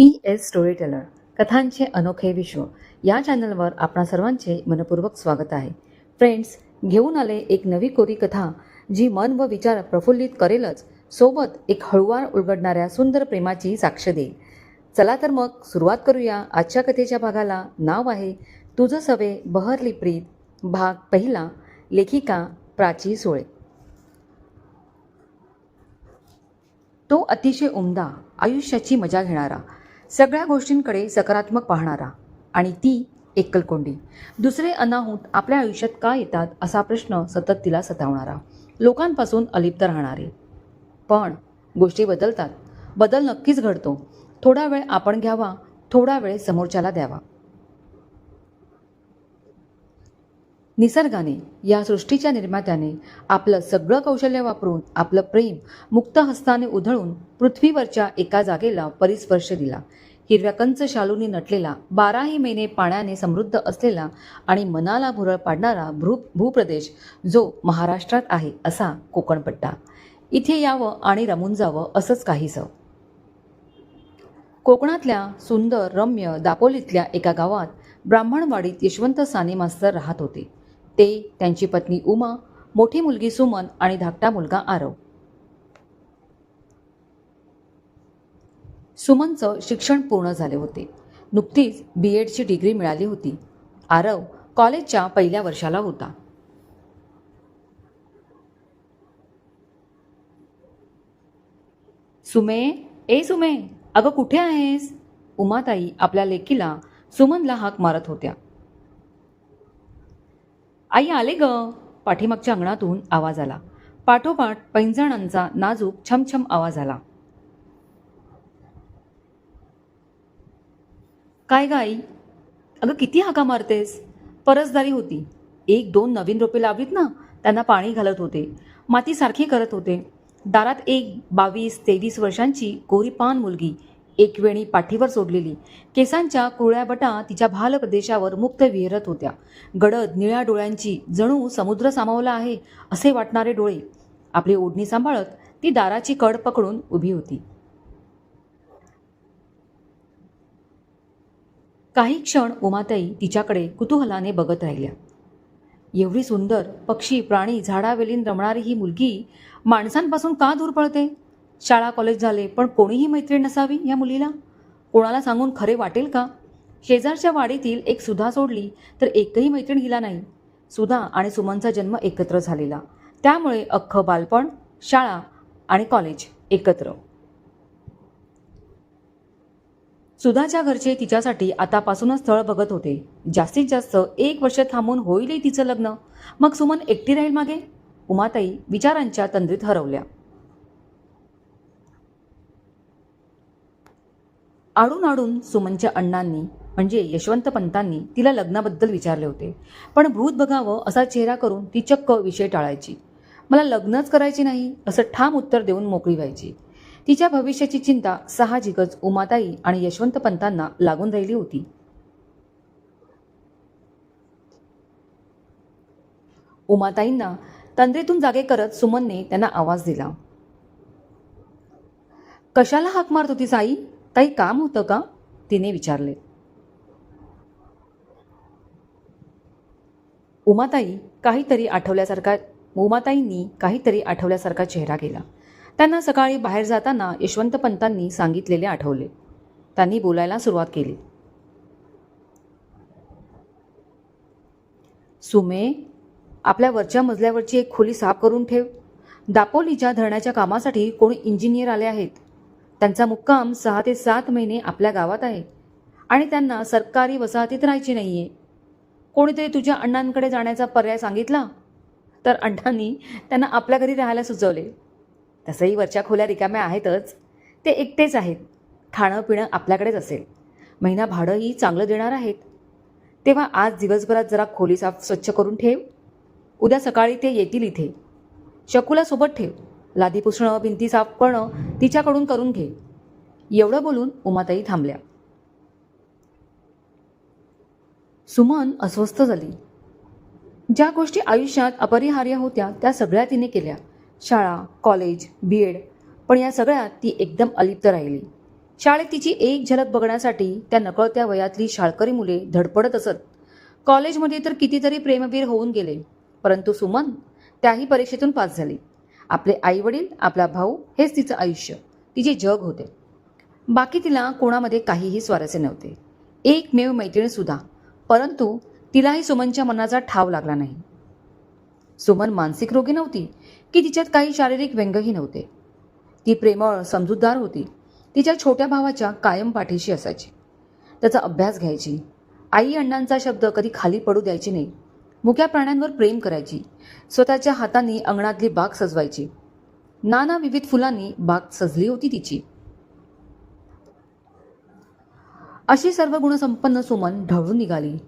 P S story teller कथांचे अनोखे विश्व. या चॅनलवर आपणा सर्वांचे मनपूर्वक स्वागत आहे. फ्रेंड्स घेऊन आले एक नवी कोरी कथा जी मन व विचार प्रफुल्लित करेलच सोबत एक हळुवार उलगडणाऱ्या सुंदर प्रेमाची साक्ष देईल. चला तर मग सुरुवात करूया आजच्या कथेच्या भागाला. नाव आहे तुझं सवे बहरली प्रीत भाग पहिला लेखिका प्राची सोळे. तो अतिशय उमदा आयुष्याची मजा घेणारा सगळ्या गोष्टींकडे सकारात्मक पाहणारा आणि ती एकलकोंडी. दुसरे अनाहूत आपल्या आयुष्यात का येतात असा प्रश्न सतत तिला सतावणारा. लोकांपासून अलिप्त राहणारे. पण गोष्टी बदलतात. बदल नक्कीच घडतो. थोडा वेळ आपण घ्यावा थोडा वेळ समोरच्याला द्यावा. निसर्गाने या सृष्टीच्या निर्मात्याने आपलं सगळं कौशल्य वापरून आपलं प्रेम मुक्त हस्ताने उधळून पृथ्वीवरच्या एका जागेला परिस्पर्श दिला. हिरव्या कंच शालूनी नटलेला बाराही महिने पाण्याने समृद्ध असलेला आणि मनाला भुरळ पाडणारा भ्रू भूप्रदेश जो महाराष्ट्रात आहे असा कोकणपट्टा. इथे यावं आणि रमून जावं असंच काहीसं. कोकणातल्या सुंदर रम्य दापोलीतल्या एका गावात ब्राह्मणवाडीत यशवंत साने मास्तर राहत होते. ते त्यांची पत्नी उमा मोठी मुलगी सुमन आणि धाकटा मुलगा आरव. सुमनचं शिक्षण पूर्ण झाले होते. नुकतीच बी एडची डिग्री मिळाली होती. आरव कॉलेजच्या पहिल्या वर्षाला होता. सुमे ए सुमे अगं कुठे आहेस? उमाताई आपल्या लेकीला सुमनला हाक मारत होत्या. आई आले ग. पाठीमागच्या अंगणातून आवाज आला. पाठोपाठ पैंजणांचा नाजूक छमछम आवाज आला. काय ग आई? अगं किती हाका मारतेस? परसदारी होती. एक दोन नवीन रोपे लावलीत ना त्यांना पाणी घालत होते. माती सारखी करत होते. दारात एक बावीस तेवीस वर्षांची गोरी पान मुलगी एक वेणी पाठीवर सोडलेली. केसांच्या कुळ्या बटा तिच्या भाल प्रदेशावर मुक्त विहरत होत्या. गडद निळ्या डोळ्यांची जणू समुद्र सामावला आहे असे वाटणारे डोळे. आपली ओढणी सांभाळत ती दाराची कड पकडून उभी होती. काही क्षण उमाताई तिच्याकडे कुतूहलाने बघत राहिल्या. एवढी सुंदर पक्षी प्राणी झाडावेलीन रमणारी ही मुलगी माणसांपासून का दूर पळते? शाळा कॉलेज झाले पण कोणीही मैत्रीण नसावी या मुलीला? कोणाला सांगून खरे वाटेल का? शेजारच्या वाडीतील एक सुधा सोडली तर एकही मैत्रीण हिला नाही. सुधा आणि सुमनचा जन्म एकत्र झालेला. त्यामुळे अख्खं बालपण शाळा आणि कॉलेज एकत्र. सुधाच्या घरचे तिच्यासाठी आतापासूनच स्थळ बघत होते. जास्तीत जास्त एक वर्ष थांबून होईलही तिचं लग्न. मग सुमन एकटी राहील मागे? उमाताई विचारांच्या तंद्रीत हरवल्या. आडून आडून सुमनच्या अण्णांनी म्हणजे यशवंत पंतांनी तिला लग्नाबद्दल विचारले होते. पण भूत बघावं असा चेहरा करून ती चक्क विषय टाळायची. मला लग्नच करायचे नाही असं ठाम उत्तर देऊन मोकळी व्हायची. तिच्या भविष्याची चिंता साहजिकच उमाताई आणि यशवंत पंतांना लागून राहिली होती. उमाताईंना तंद्रीतून जागे करत सुमनने त्यांना आवाज दिला. कशाला हाक मारत होती साई? काही काम होतं का? तिने विचारले. उमाताई काहीतरी आठवल्यासारखा उमाताईंनी काहीतरी आठवल्यासारखा चेहरा केला. त्यांना सकाळी बाहेर जाताना यशवंत पंतांनी सांगितलेले आठवले. त्यांनी बोलायला सुरुवात केली. सुमे आपल्या वरच्या मजल्यावरची एक खोली साफ करून ठेव. दापोलीच्या धरणाच्या कामासाठी कोणी इंजिनियर आले आहेत? त्यांचा मुक्काम सहा ते सात महिने आपल्या गावात आहे. आणि त्यांना सरकारी वसाहतीत राहायची नाही आहे कोणीतरी तुझ्या अण्णांकडे जाण्याचा पर्याय सांगितला? तर अण्णांनी त्यांना आपल्या घरी राहायला सुचवले. तसंही वरच्या खोल्या रिकाम्या आहेतच. ते एकटेच आहेत. खाणं पिणं आपल्याकडेच असेल. महिना भाडंही चांगलं देणार आहेत. तेव्हा आज दिवसभरात जरा खोली साफ स्वच्छ करून ठेव. उद्या सकाळी ते येतील इथे. शकुला सोबत ठेव. लादी पुसणं भिंती साफ करणं तिच्याकडून करून घे. एवढं बोलून उमाताई थांबल्या. सुमन अस्वस्थ झाली. ज्या गोष्टी आयुष्यात अपरिहार्य होत्या त्या सगळ्या तिने केल्या. शाळा कॉलेज बी एड पण या सगळ्यात ती एकदम अलिप्त राहिली. शाळेत तिची एक झलक बघण्यासाठी त्या नकळत्या वयातली शाळकरी मुले धडपडत असत. कॉलेजमध्ये तर कितीतरी प्रेमवीर होऊन गेले. परंतु सुमन त्याही परीक्षेतून पास झाली. आपले आईवडील आपला भाऊ हेच तिचं आयुष्य. तिचे जग होते. बाकी तिला कोणामध्ये काहीही स्वारस्य नव्हते. एकमेव मैत्रिणीसुद्धा परंतु तिलाही सुमनच्या मनाचा ठाव लागला नाही. सुमन मानसिक रोगी नव्हती की तिच्यात काही शारीरिक व्यंगही नव्हते. ती प्रेमळ समजूतदार होती. तिच्या छोट्या भावाच्या कायम पाठीशी असायची. त्याचा अभ्यास घ्यायची. आई अण्णांचा शब्द कधी खाली पडू द्यायची नाही. मुक्या प्राण्यांवर प्रेम करायची. स्वतःच्या हाताने अंगणातली बाग सजवायची. नाना विविध फुलांनी बाग सजली होती तिची. अशी सर्व गुणसंपन्न सुमन ढवळून निघाली.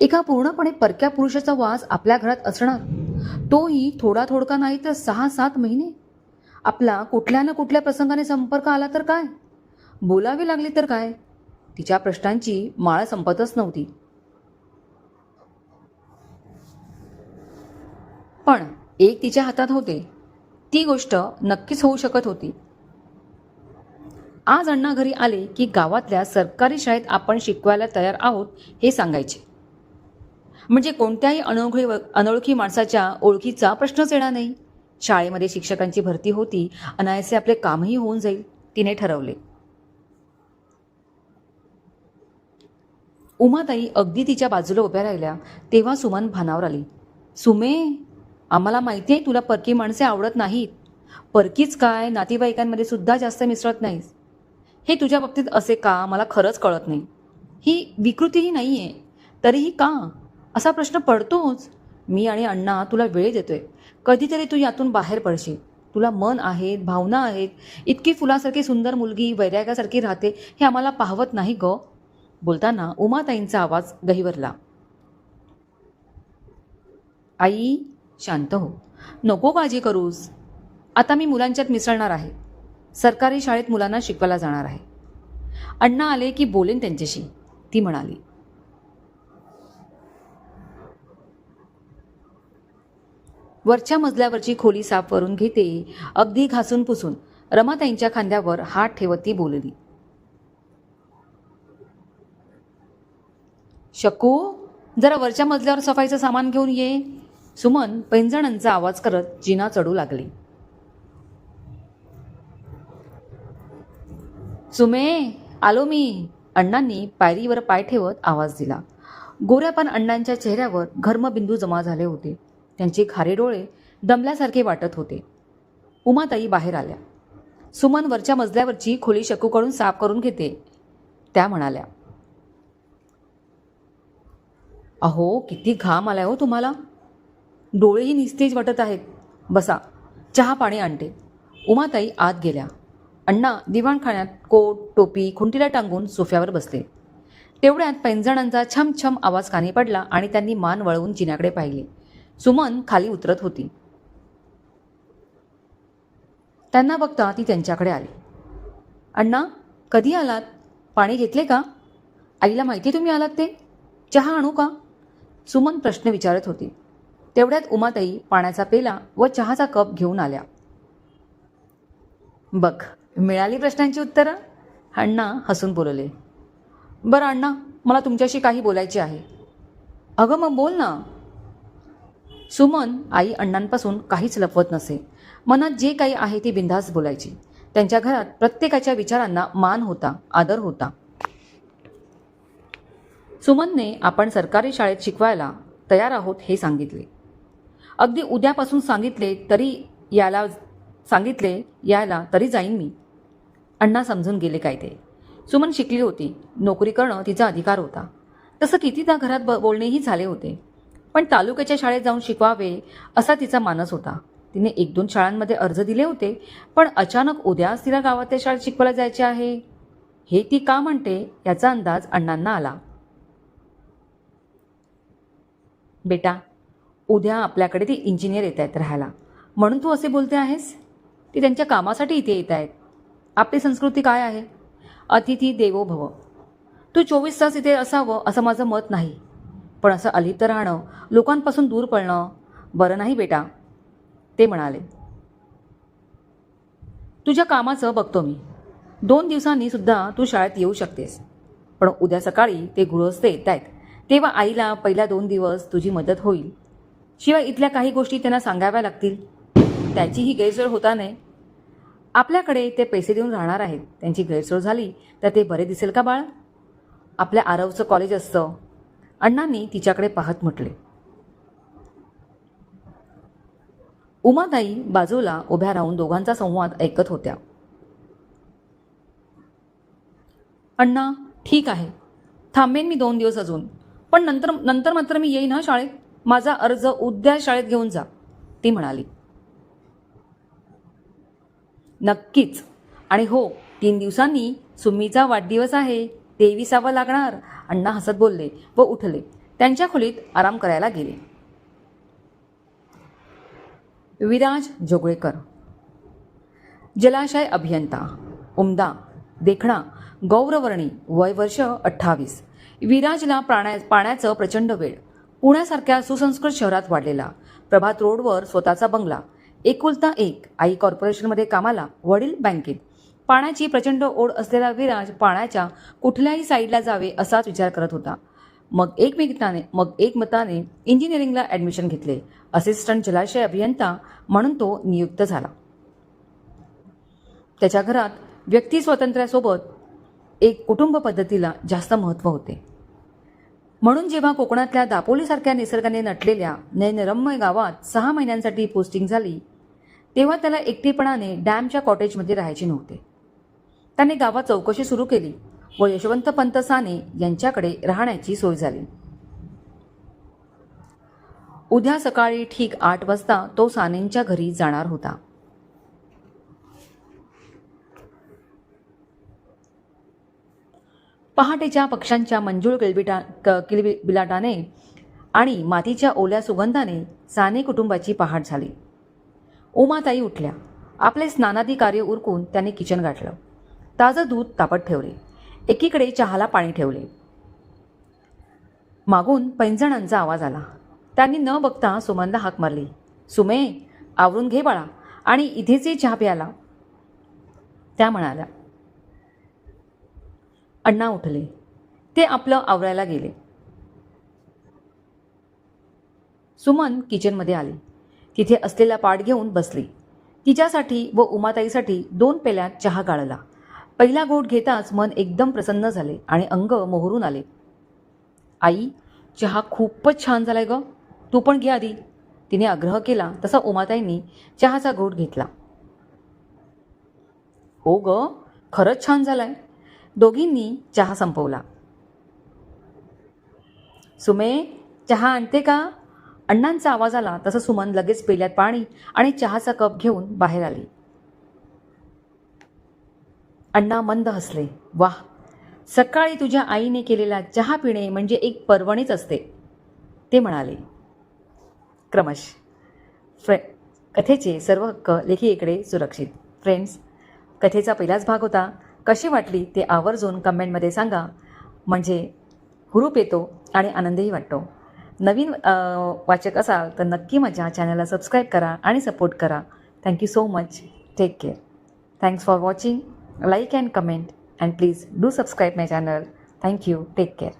एका पूर्णपणे परक्या पुरुषाचा वास आपल्या घरात असणार. तोही थोडा थोडका नाही तर सहा सात महिने. आपला कुठल्या ना कुठल्या प्रसंगाने संपर्क आला तर काय? बोलावे लागले तर काय? तिच्या प्रश्नांची माळ संपतच नव्हती पण एक तिच्या हातात होते. ती गोष्ट नक्कीच होऊ शकत होती. आज अण्णा घरी आले की गावातल्या सरकारी शाळेत आपण शिकवायला तयार आहोत हे सांगायचे. म्हणजे कोणत्याही अनोळखी अनोळखी माणसाच्या ओळखीचा प्रश्नच येणार नाही. शाळेमध्ये शिक्षकांची भरती होती अनायसे आपले कामही होऊन जाईल तिने ठरवले. उमाताई अगदी तिच्या बाजूला उभ्या राहिल्या तेव्हा सुमन भानावर आली. सुमे! आम्हाला माहिती आहे तुला परकी माणसे आवडत नाहीत. परकीच काय? नातेवाईकांमध्ये सुद्धा जास्त मिसळत नाहीस. हे तुझ्या बाबतीत असे का? मला खरंच कळत नाही. ही विकृतीही नाही आहे तरीही का? असा प्रश्न पडतोच. मी आणि अण्णा तुला वेळ देतोय. कधीतरी तू यातून बाहेर पडशील. तुला मन आहेत भावना आहेत. इतकी फुलासारखी सुंदर मुलगी वैराग्यासारखी राहते हे आम्हाला पाहवत नाही ग. बोलताना उमाताईंचा आवाज गहिवरला. आई शांत हो. नको काळजी करूस. आता मी मुलांच्यात मिसळणार आहे. सरकारी शाळेत मुलांना शिकवायला जाणार आहे. अण्णा आले की बोलेन त्यांच्याशी. ती म्हणाली. वरच्या मजल्यावरची खोली साफ करून घेते अगदी घासून पुसून. रमाताईंच्या खांद्यावर हात ठेवत ती बोलली. शकू जरा वरच्या मजल्यावर सफाईचं सामान घेऊन ये. सुमन पैंजणांचा आवाज करत जिना चढू लागली. सुमे आलो मी. अण्णांनी पायरीवर पाय ठेवत आवाज दिला. गोऱ्यापान अण्णांच्या चेहऱ्यावर घर्मबिंदू जमा झाले होते. त्यांचे खारे डोळे दमल्यासारखे वाटत होते. उमाताई बाहेर आल्या. सुमन वरच्या मजल्यावरची खोली शकूकडून साफ करून घेते. त्या म्हणाल्या अहो किती घाम आलाय हो तुम्हाला. डोळेही निस्तेज वाटत आहेत. बसा चहा पाणी आणते. उमाताई आत गेल्या. अण्णा दिवाणखान्यात कोट टोपी खुंटीला टांगून सोफ्यावर बसले. तेवढ्यात पैंजणांचा छम आवाज कानी पडला आणि त्यांनी मान वळवून जिन्याकडे पाहिले. सुमन खाली उतरत होती. त्यांना बघता ती त्यांच्याकडे आली. अण्णा कधी आलात? पाणी घेतले का? आईला माहिती तुम्ही आलात ते? चहा आणू का? सुमन प्रश्न विचारत होती. तेवढ्यात उमाताई पाण्याचा पेला व चहाचा कप घेऊन आल्या. बघ मिळाली प्रश्नांची उत्तरं? अण्णा हसून बोलले. बरं अण्णा मला तुमच्याशी काही बोलायचे आहे. अगं मग बोल ना. सुमन आई अण्णांपासून काहीच लपवत नसे. मनात जे काही आहे ती बिंधास बोलायची. त्यांच्या घरात प्रत्येकाच्या विचारांना मान होता आदर होता. सुमनने आपण सरकारी शाळेत शिकवायला तयार आहोत हे सांगितले. अगदी उद्यापासून सांगितले तरी याला सांगितले यायला तरी जाईन मी. अण्णा समजून गेले काय ते. सुमन शिकली होती. नोकरी करणं तिचा अधिकार होता. तसं कितीदा घरात ब बोलणेही झाले होते. पण तालुक्याच्या शाळेत जाऊन शिकवावे असा तिचा मानस होता. तिने एक दोन शाळांमध्ये अर्ज दिले होते पण अचानक उद्याच तिला गावातल्या शाळेत शिकवायला जायचे आहे. हे ती का म्हणते याचा अंदाज अण्णांना आला. बेटा उद्या आपल्याकडे ती इंजिनियर येत आहेत राहायला. म्हणून तू असे बोलते आहेस? ती त्यांच्या कामासाठी इथे येत आहेत. आपली संस्कृती काय आहे? अतिथी देवो भव. तू चोवीस तास इथे असावं असं माझं मत नाही. पण असं अलिप्त राहणं लोकांपासून दूर पडणं बरं नाही बेटा ते म्हणाले. तुझ्या कामाचं बघतो मी. दोन दिवसांनी सुद्धा तू शाळेत येऊ शकतेस. पण उद्या सकाळी ते गृहस्थ येत आहेत. तेव्हा आईला पहिल्या दोन दिवस तुझी मदत होईल. शिवाय इथल्या काही गोष्टी त्यांना सांगाव्या लागतील. त्याचीही गैरसोय होता नये. आपल्याकडे ते पैसे देऊन राहणार आहेत. त्यांची गैरसोय झाली तर ते बरे दिसेल का बाळ? आपल्या आरवचं कॉलेज असतं. अण्णांनी तिच्याकडे पाहत म्हटले. उमाताई बाजूला उभ्या राहून दोघांचा संवाद ऐकत होत्या. अण्णा ठीक आहे. थांबेन मी दोन दिवस अजून. पण नंतर नंतर मात्र मी येईन हा शाळेत? माझा अर्ज उद्या शाळेत घेऊन जा ती म्हणाली. नक्कीच. आणि हो तीन दिवसांनी सुमीचा वाढदिवस आहे ते विसावं लागणार अण्णा हसत बोलले व उठले. त्यांच्या खोलीत आराम करायला गेले. विराज जोगळेकर. जलाशय अभियंता. उमदा. देखणा. गौरवर्णी. वय वर्ष अठ्ठावीस. विराजला प्राण्या पाण्याचं प्रचंड वेळ. पुण्यासारख्या सुसंस्कृत शहरात वाढलेला. प्रभात रोडवर स्वतःचा बंगला. एकुलता एक आई कॉर्पोरेशनमध्ये कामाला वडील बँकेत. पाण्याची प्रचंड ओढ असलेला विराज पाण्याच्या कुठल्याही साईडला जावे असाच विचार करत होता. मग एकमेकाने मग एकमताने इंजिनिअरिंगला ॲडमिशन घेतले. असिस्टंट जलाशय अभियंता म्हणून तो नियुक्त झाला. त्याच्या घरात व्यक्ती स्वातंत्र्यासोबत एक कुटुंब पद्धतीला जास्त महत्त्व होते. म्हणून जेव्हा कोकणातल्या दापोलीसारख्या निसर्गाने नटलेल्या नयनरम्य गावात सहा महिन्यांसाठी पोस्टिंग झाली तेव्हा त्याला एकटेपणाने डॅमच्या कॉटेजमध्ये राहायचे नव्हते. त्याने गावात चौकशी सुरू केली व यशवंत पंत साने यांच्याकडे राहण्याची सोय झाली. उद्या सकाळी ठीक आठ वाजता तो सानेंच्या घरी जाणार होता. पहाटेच्या पक्ष्यांच्या मंजूळ किलबिटा क- किलबिलाटाने आणि मातीच्या ओल्या सुगंधाने साने कुटुंबाची पहाट झाली. उमाताई उठल्या. आपले स्नानादी कार्य उरकून त्यांनी किचन गाठलं. ताजं दूध तापत ठेवले. एकीकडे चहाला पाणी ठेवले. मागून पैंजणांचा आवाज आला. त्यांनी न बघता सुमनला हाक मारली. सुमे आवरून घे बाळा आणि इथेच चहा प्यायला. त्या म्हणाल्या अण्णा उठले. ते आपलं आवरायला गेले. सुमन किचनमध्ये आली. तिथे असलेला पाट घेऊन बसली. तिच्यासाठी व उमाताईसाठी दोन पेल्यात चहा गाळला. पहिला घोट घेताच मन एकदम प्रसन्न झाले आणि अंग मोहरून आले. आई चहा खूपच छान झालाय ग. तू पण घे आधी. तिने आग्रह केला तसा उमाताईंनी चहाचा घोट घेतला. हो ग खरंच छान झालाय. दोघींनी चहा संपवला. सुमे चहा आणते का? अण्णांचा आवाज आला तसं सुमन लगेच पेल्यात पाणी आणि चहाचा कप घेऊन बाहेर आली. अण्णा मंद हसले. वाह सकाळी तुझ्या आईने केलेला चहा पिणे म्हणजे एक पर्वणीच असते ते म्हणाले. क्रमश. फ्रे कथेचे सर्व हक्क लेखिकेकडे सुरक्षित. फ्रेंड्स कथेचा पहिलाच भाग होता. कशी वाटली ते आवर्जून कमेंटमध्ये सांगा. म्हणजे हुरूप येतो आणि आनंदही वाटतो. नवीन वाचक असाल तर नक्की माझ्या चॅनलला सबस्क्राईब करा आणि सपोर्ट करा. Thank you so much take care thanks for watching like and comment and please do subscribe my channel thank you take care